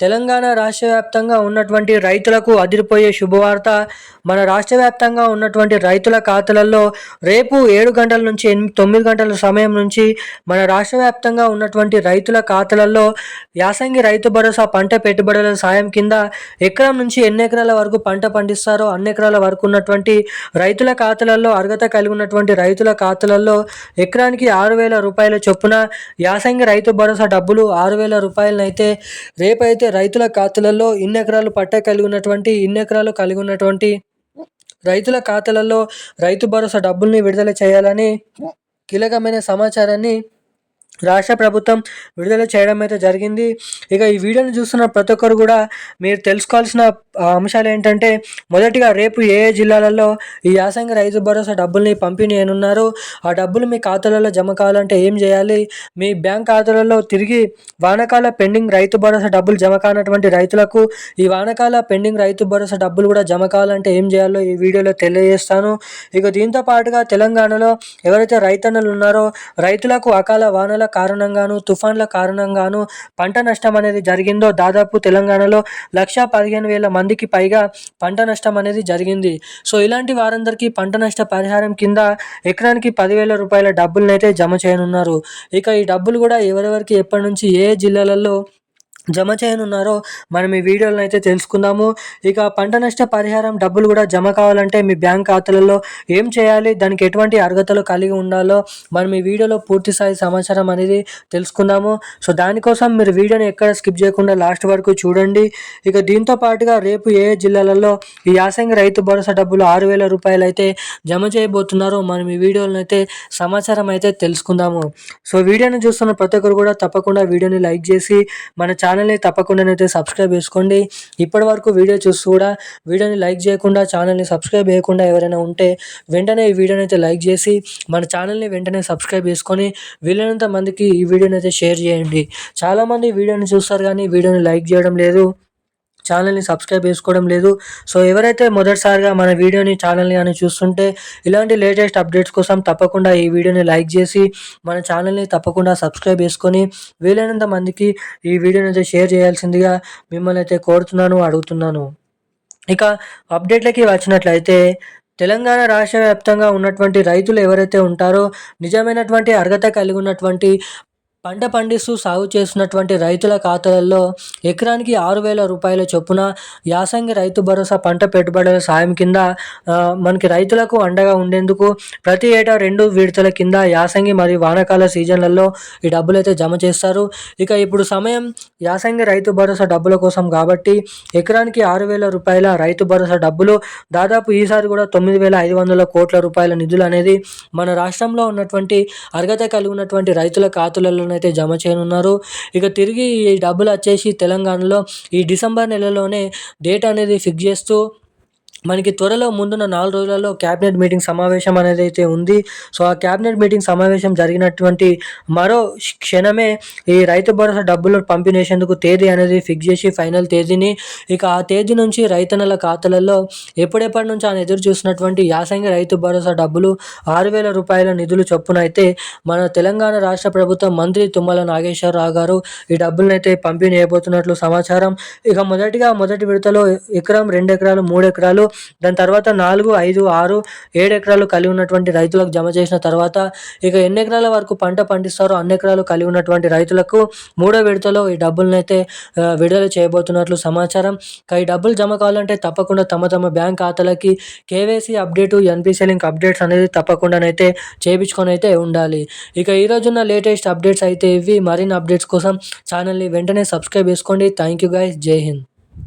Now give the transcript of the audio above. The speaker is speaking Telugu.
తెలంగాణ రాష్ట్ర వ్యాప్తంగా ఉన్నటువంటి రైతులకు అదిరిపోయే శుభవార్త. మన రాష్ట్ర వ్యాప్తంగా ఉన్నటువంటి రైతుల ఖాతాలలో రేపు ఏడు గంటల నుంచి ఎనిమిది తొమ్మిది గంటల సమయం నుంచి మన రాష్ట్ర వ్యాప్తంగా ఉన్నటువంటి రైతుల ఖాతాలలో యాసంగి రైతు భరోసా పంట పెట్టుబడుల సాయం కింద ఎకరం నుంచి ఎన్ని ఎకరాల వరకు పంట పండిస్తారో అన్ని ఎకరాల వరకు ఉన్నటువంటి రైతుల ఖాతాలలో అర్హత కలిగి ఉన్నటువంటి రైతుల ఖాతాలలో ఎకరానికి ఆరు వేల రూపాయల చొప్పున యాసంగి రైతు భరోసా డబ్బులు ఆరు వేల రూపాయలనైతే రేపైతే రైతుల ఖాతాలలో ఇన్ని ఎకరాలు పట్టా కలిగి ఉన్నటువంటి ఇన్ని ఎకరాలు కలిగి ఉన్నటువంటి రైతుల ఖాతాలలో రైతు భరోసా డబ్బుల్ని విడుదల చేయాలని కీలకమైన సమాచారాన్ని రాష్ట్ర ప్రభుత్వం విడుదల చేయడం అయితే జరిగింది. ఇక ఈ వీడియోని చూస్తున్న ప్రతి ఒక్కరు కూడా మీరు తెలుసుకోవాల్సిన అంశాలు ఏంటంటే మొదటిగా రేపు ఏ ఏ జిల్లాలలో ఈ యాసంగి రైతు భరోసా డబ్బుల్ని పంపిణీ అయినున్నారు ఆ డబ్బులు మీ ఖాతాలలో జమ కావాలంటే ఏం చేయాలి? మీ బ్యాంక్ ఖాతాలలో తిరిగి వానకాల పెండింగ్ రైతు భరోసా డబ్బులు జమ కానటువంటి రైతులకు ఈ వానకాల పెండింగ్ రైతు భరోసా డబ్బులు కూడా జమ కావాలంటే ఏం చేయాలో ఈ వీడియోలో తెలియజేస్తాను. ఇక దీంతో పాటుగా తెలంగాణలో ఎవరైతే రైతన్నలు ఉన్నారో రైతులకు అకాల వానల కారణంగాను తుఫాన్ల కారణంగాను పంట నష్టం అనేది జరిగిందో దాదాపు తెలంగాణలో లక్ష పదిహేను వేల మందికి పైగా పంట నష్టం అనేది జరిగింది. సో ఇలాంటి వారందరికీ పంట నష్ట పరిహారం కింద ఎకరానికి పదివేల రూపాయల డబ్బులనైతే జమ చేయనున్నారు. ఇక ఈ డబ్బులు కూడా ఎవరెవరికి ఎప్పటి నుంచి ఏ జిల్లాలలో జమ చేయనున్నారో మనం ఈ వీడియోలను అయితే తెలుసుకుందాము. ఇక పంట నష్ట పరిహారం డబ్బులు కూడా జమ కావాలంటే మీ బ్యాంక్ ఖాతాలలో ఏం చేయాలి? దానికి ఎటువంటి అర్హతలు కలిగి ఉండాలో మనం ఈ వీడియోలో పూర్తి స్థాయి సమాచారం అనేది తెలుసుకుందాము. సో దానికోసం మీరు వీడియోని ఎక్కడ స్కిప్ చేయకుండా లాస్ట్ వరకు చూడండి. ఇక దీంతో పాటుగా రేపు ఏ జిల్లాలలో ఈ యాసంగి రైతు భరోసా డబ్బులు ఆరు వేల రూపాయలు అయితే జమ చేయబోతున్నారో మనం ఈ వీడియోలను అయితే సమాచారం అయితే తెలుసుకుందాము. సో వీడియోని చూస్తున్న ప్రతి ఒక్కరు కూడా తప్పకుండా వీడియోని లైక్ చేసి మన ఛానల్ ఛానల్ని తప్పకుండానైతే సబ్స్క్రైబ్ చేసుకోండి. ఇప్పటి వరకు వీడియో చూసి కూడా వీడియోని లైక్ చేయకుండా ఛానల్ని సబ్స్క్రైబ్ చేయకుండా ఎవరైనా ఉంటే వెంటనే ఈ వీడియోని అయితే లైక్ చేసి మన ఛానల్ని వెంటనే సబ్స్క్రైబ్ చేసుకొని వీలైనంత మందికి ఈ వీడియోని అయితే షేర్ చేయండి. చాలామంది వీడియోని చూస్తారు కానీ వీడియోని లైక్ చేయడం లేదు. ఛానల్ని సబ్స్క్రైబ్ చేసుకోవడం లేదు. సో ఎవరైతే మొదటిసారిగా మన వీడియోని ఛానల్ని కానీ చూస్తుంటే ఇలాంటి లేటెస్ట్ అప్డేట్స్ కోసం తప్పకుండా ఈ వీడియోని లైక్ చేసి మన ఛానల్ని తప్పకుండా సబ్స్క్రైబ్ చేసుకొని వీలైనంత మందికి ఈ వీడియోని అయితే షేర్ చేయాల్సిందిగా మిమ్మల్ని అయితే కోరుతున్నాను అడుగుతున్నాను. ఇక అప్డేట్లకి వచ్చినట్లయితే తెలంగాణ రాష్ట్ర వ్యాప్తంగా ఉన్నటువంటి రైతులు ఎవరైతే ఉంటారో నిజమైనటువంటి అర్హత కలిగి ఉన్నటువంటి పంట పండిస్తూ సాగు చేస్తున్నటువంటి రైతుల ఖాతాలలో ఎకరానికి ఆరు వేల రూపాయల చొప్పున యాసంగి రైతు భరోసా పంట పెట్టుబడుల సాయం కింద మనకి రైతులకు అండగా ఉండేందుకు ప్రతి ఏటా రెండు విడతల కింద యాసంగి మరియు వానకాల సీజన్లలో ఈ డబ్బులు అయితే జమ చేస్తారు. ఇక ఇప్పుడు సమయం యాసంగి రైతు భరోసా డబ్బుల కోసం కాబట్టి ఎకరానికి ఆరు వేల రూపాయల రైతు భరోసా డబ్బులు దాదాపు ఈసారి కూడా తొమ్మిది వేల ఐదు వందల కోట్ల రూపాయల నిధులు అనేది మన రాష్ట్రంలో ఉన్నటువంటి అర్హత కలిగి ఉన్నటువంటి రైతుల ఖాతాలలో అయితే జమ చేయనున్నారు. ఇక తిరిగి ఈ డబ్బులు వచ్చేసి తెలంగాణలో ఈ డిసెంబర్ నెలలోనే డేట్ అనేది ఫిక్స్ చేస్తూ మనకి త్వరలో ముందున్న నాలుగు రోజులలో క్యాబినెట్ మీటింగ్ సమావేశం అనేది అయితే ఉంది. సో ఆ క్యాబినెట్ మీటింగ్ సమావేశం జరిగినటువంటి మరో క్షణమే ఈ రైతు భరోసా డబ్బులు పంపిణేసేందుకు తేదీ అనేది ఫిక్స్ చేసి ఫైనల్ తేదీని ఇక ఆ తేదీ నుంచి రైతన్నల ఖాతాలలో ఎప్పుడెప్పటి నుంచి ఆయన ఎదురు చూసినటువంటి యాసంగి రైతు భరోసా డబ్బులు ఆరు వేల రూపాయల నిధులు చొప్పున అయితే మన తెలంగాణ రాష్ట్ర ప్రభుత్వం మంత్రి తుమ్మల నాగేశ్వరరావు గారు ఈ డబ్బులను అయితే పంపిణీ అయిపోతున్నట్లు సమాచారం. ఇక మొదటిగా మొదటి విడతలో ఎకరం రెండు ఎకరాలు మూడు ఎకరాలు దాని తర్వాత నాలుగు ఐదు ఆరు ఏడు ఎకరాలు కలిగి ఉన్నటువంటి రైతులకు జమ చేసిన తర్వాత ఇక ఎన్ని ఎకరాల వరకు పంట పండిస్తారో అన్ని ఎకరాలు కలిగి ఉన్నటువంటి రైతులకు మూడో విడతలో ఈ డబ్బులనైతే విడుదల చేయబోతున్నట్లు సమాచారం. ఈ డబ్బులు జమ కావాలంటే తప్పకుండా తమ తమ bank ఖాతాలకి KYC update NPC link updates అనేది తప్పకుండానైతే చేయించుకొని అయితే ఉండాలి. ఇక ఈరోజున్న లేటెస్ట్ అప్డేట్స్ అయితే ఇవి. మరిన్ని అప్డేట్స్ కోసం ఛానల్ని వెంటనే సబ్స్క్రైబ్ చేసుకోండి. Thank you guys. జై హింద్.